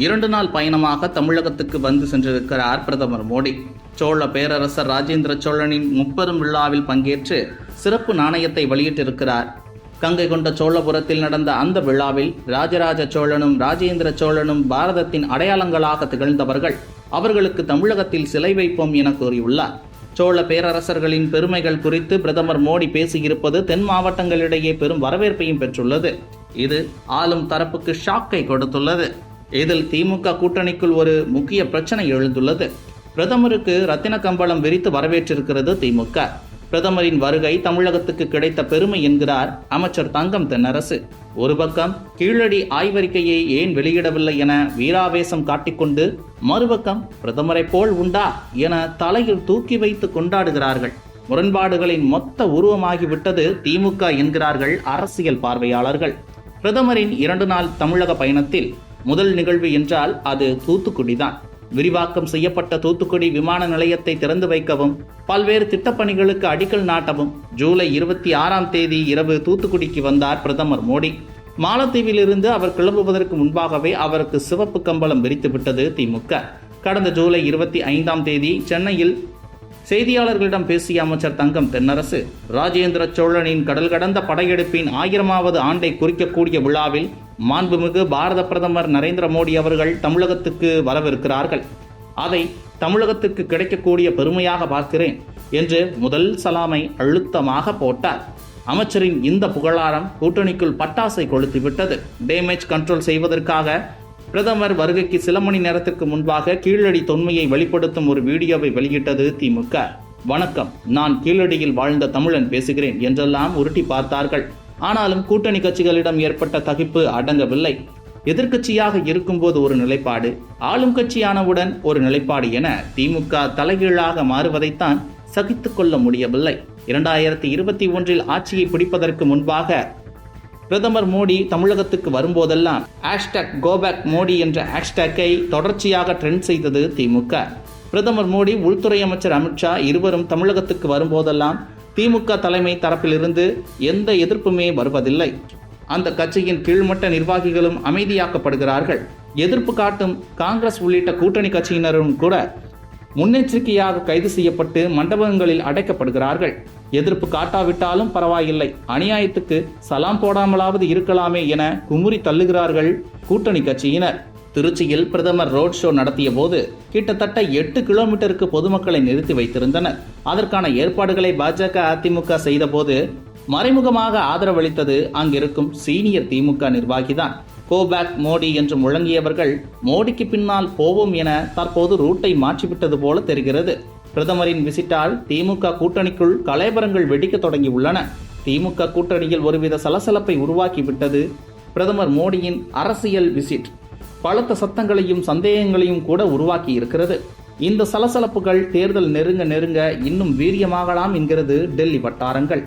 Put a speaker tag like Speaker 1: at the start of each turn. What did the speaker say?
Speaker 1: இரண்டு நாள் பயணமாக தமிழகத்துக்கு வந்து சென்றிருக்கிறார் பிரதமர் மோடி. சோழ பேரரசர் ராஜேந்திர சோழனின் முப்பெரும் விழாவில் பங்கேற்று சிறப்பு நாணயத்தை வெளியிட்டிருக்கிறார். கங்கை கொண்ட சோழபுரத்தில் நடந்த அந்த விழாவில் ராஜராஜ சோழனும் ராஜேந்திர சோழனும் பாரதத்தின் அடையாளங்களாக திகழ்ந்தவர்கள் அவர்களுக்கு தமிழகத்தில் சிலை வைப்போம் என கூறியுள்ளார். சோழ பேரரசர்களின் பெருமைகள் குறித்து பிரதமர் மோடி பேசியிருப்பது தென் மாவட்டங்களிடையே பெரும் வரவேற்பையும் பெற்றுள்ளது. இது ஆளும் தரப்புக்கு ஷாக்கை கொடுத்துள்ளது. இதில் திமுக கூட்டணிக்குள் ஒரு முக்கிய பிரச்சனை எழுந்துள்ளது. பிரதமருக்கு ரத்தின கம்பளம் விரித்து வரவேற்றிருக்கிறது திமுக. பிரதமரின் வருகை தமிழகத்துக்கு கிடைத்த பெருமை என்கிறார் அமைச்சர் தங்கம் தென்னரசு. ஒரு பக்கம் கீழடி ஆய்வறிக்கையை ஏன் வெளியிடவில்லை என வீராவேசம் காட்டிக்கொண்டு மறுபக்கம் பிரதமரைப் போல் உண்டா என தலையில் தூக்கி வைத்து கொண்டாடுகிறார்கள். முரண்பாடுகளின் மொத்த உருவமாகிவிட்டது திமுக என்கிறார்கள் அரசியல் பார்வையாளர்கள். பிரதமரின் இரண்டு நாள் தமிழக பயணத்தில் முதல் நிகழ்வு என்றால் அது தூத்துக்குடிதான். விரிவாக்கம் செய்யப்பட்ட தூத்துக்குடி விமான நிலையத்தை திறந்து வைக்கவும் பல்வேறு திட்டப்பணிகளுக்கு அடிக்கல் நாட்டவும் ஜூலை இருபத்தி ஆறாம் தேதி இரவு தூத்துக்குடிக்கு வந்தார் பிரதமர் மோடி. மாலத்தீவிலிருந்து அவர் கிளம்புவதற்கு முன்பாகவே அவருக்கு சிவப்பு கம்பளம் விரித்துவிட்டது திமுக. கடந்த ஜூலை இருபத்தி ஐந்தாம் தேதி சென்னையில் செய்தியாளர்களிடம் பேசிய அமைச்சர் தங்கம் தென்னரசு ராஜேந்திர சோழனின் கடல் கடந்த படையெடுப்பின் ஆயிரமாவது ஆண்டை குறிக்கக்கூடிய விழாவில் மாண்புமிகு பாரத பிரதமர் நரேந்திர மோடி அவர்கள் தமிழகத்துக்கு வரவிருக்கிறார்கள். அதை தமிழகத்துக்கு கிடைக்கக்கூடிய பெருமையாக பார்க்கிறேன் என்று முதல் சலாமை அழுத்தமாக போட்டார். அமைச்சரின் இந்த புகழாரம் கூட்டணிக்குள் பட்டாசை கொளுத்திவிட்டது டேமேஜ் கண்ட்ரோல் செய்வதற்காக பிரதமர் வருகைக்கு சில மணி நேரத்திற்கு முன்பாக கீழடி தொன்மையை வெளிப்படுத்தும் ஒரு வீடியோவை வெளியிட்டது திமுக. வணக்கம். நான் கீழடியில் வாழ்ந்த தமிழன் பேசுகிறேன் என்றெல்லாம் உருட்டி பார்த்தார்கள். ஆனாலும் கூட்டணி கட்சிகளிடம் ஏற்பட்ட தகிப்பு அடங்கவில்லை. எதிர்க்கட்சியாக இருக்கும்போது ஒரு நிலைப்பாடு ஆளும் கட்சியானவுடன் ஒரு நிலைப்பாடு என திமுக தலைகீழாக மாறுவதைத்தான் சகித்து கொள்ள முடியவில்லை. இரண்டாயிரத்தி இருபத்தி ஒன்றில் ஆட்சியை பிடிப்பதற்கு முன்பாக பிரதமர் மோடி தமிழகத்துக்கு வரும்போதெல்லாம் ஹேஷ்டாக் கோபேக் மோடி என்ற ஹேஷ்டேக்கை தொடர்ச்சியாக ட்ரெண்ட் செய்தது திமுக. பிரதமர் மோடி உள்துறை அமைச்சர் அமித்ஷா இருவரும் தமிழகத்துக்கு வரும்போதெல்லாம் திமுக தலைமை தரப்பிலிருந்து எந்த எதிர்ப்புமே வருவதில்லை. அந்த கட்சியின் கீழ்மட்ட நிர்வாகிகளும் அமைதியாக்கப்படுகிறார்கள். எதிர்ப்பு காட்டும் காங்கிரஸ் உள்ளிட்ட கூட்டணி கட்சியினரும் கூட முன்னெச்சரிக்கையாக கைது செய்யப்பட்டு மண்டபங்களில் அடைக்கப்படுகிறார்கள். எதிர்ப்பு காட்டாவிட்டாலும் பரவாயில்லை. அநியாயத்துக்கு சலாம் போடாமலாவது இருக்கலாமே என குமுறி தள்ளுகிறார்கள் கூட்டணி கட்சியினர். திருச்சியில் பிரதமர் ரோட் ஷோ நடத்திய போது கிட்டத்தட்ட எட்டு கிலோமீட்டருக்கு பொதுமக்களை நிறுத்தி வைத்திருந்தனர். அதற்கான ஏற்பாடுகளை பாஜக அதிமுக செய்தபோது மறைமுகமாக ஆதரவளித்தது அங்கிருக்கும் சீனியர் திமுக நிர்வாகிதான். கோபேக் மோடி என்று முழங்கியவர்கள் மோடிக்கு பின்னால் போவோம் என தற்போது ரூட்டை மாற்றிவிட்டது போல தெரிகிறது. பிரதமரின் விசிட்டால் திமுக கூட்டணிக்குள் கலைபரங்கள் வெடிக்க தொடங்கியுள்ளன. திமுக கூட்டணியில் ஒருவித சலசலப்பை உருவாக்கிவிட்டது பிரதமர் மோடியின் அரசியல் விசிட். பலத்த சத்தங்களையும் சந்தேகங்களையும் கூட உருவாக்கி இருக்கிறது இந்த சலசலப்புகள் தேர்தல் நெருங்க நெருங்க இன்னும் வீரியமாகலாம் என்கிறது டெல்லி வட்டாரங்கள்.